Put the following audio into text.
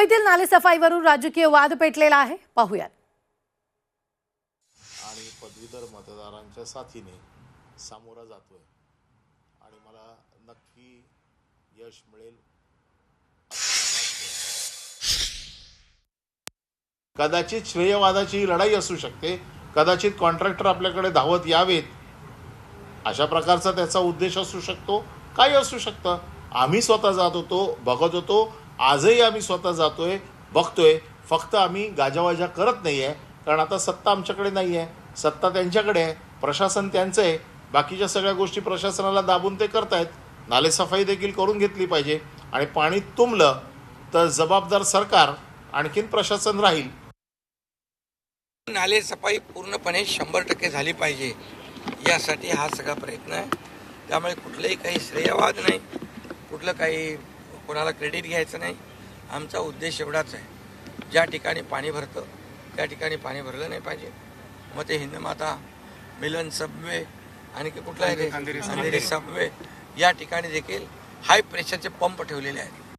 मुंबईतील नालेसफाईवरून राजकीय वाद पेटलेला आहे. पाहूयात. आणि पदवीधर मतदारांच्या साथीने सामोरा जातोय. आणि मला नक्की यश मिळेल. कदाचित श्रेयवादाची लढाई असू शकते. कदाचित कॉन्ट्रॅक्टर आपल्याकडे धावत यावेत. अशा प्रकारचा त्याचा उद्देश असू शकतो. काही असू शकतं. आम्ही स्वतः जात होतो बघत होतो. आजही आम्ही स्वतः जातोय बघतोय. फक्त आम्ही गाजावाजा करत नाही आहे कारण आता सत्ता आमच्याकडे नाही आहे सत्ता त्यांच्याकडे आहे प्रशासन त्यांचं आहे. बाकीच्या सगळ्या गोष्टी प्रशासनाला दाबून ते करतायत. नालेसफाई देखील करून घेतली पाहिजे. आणि पाणी तुंबलं तर जबाबदार सरकार आणखीन प्रशासन राहील. नाले सफाई पूर्णपणे शंभर टक्के झाली पाहिजे. यासाठी हा सगळा प्रयत्न आहे. त्यामुळे कुठलंही काही श्रेयवाद नाही. कुठलं काही कोणाला क्रेडिट घ्यायचं नाही. आमचा उद्देश एवढाच आहे. ज्या ठिकाणी पाणी भरतं त्या ठिकाणी पाणी भरलं नाही पाहिजे. मग ते हिंदमाता मिलन सबवे आणि कुठला आहे ते? अंधेरी सबवे. या ठिकाणी देखील हाय प्रेशरचे पंप ठेवलेले आहेत.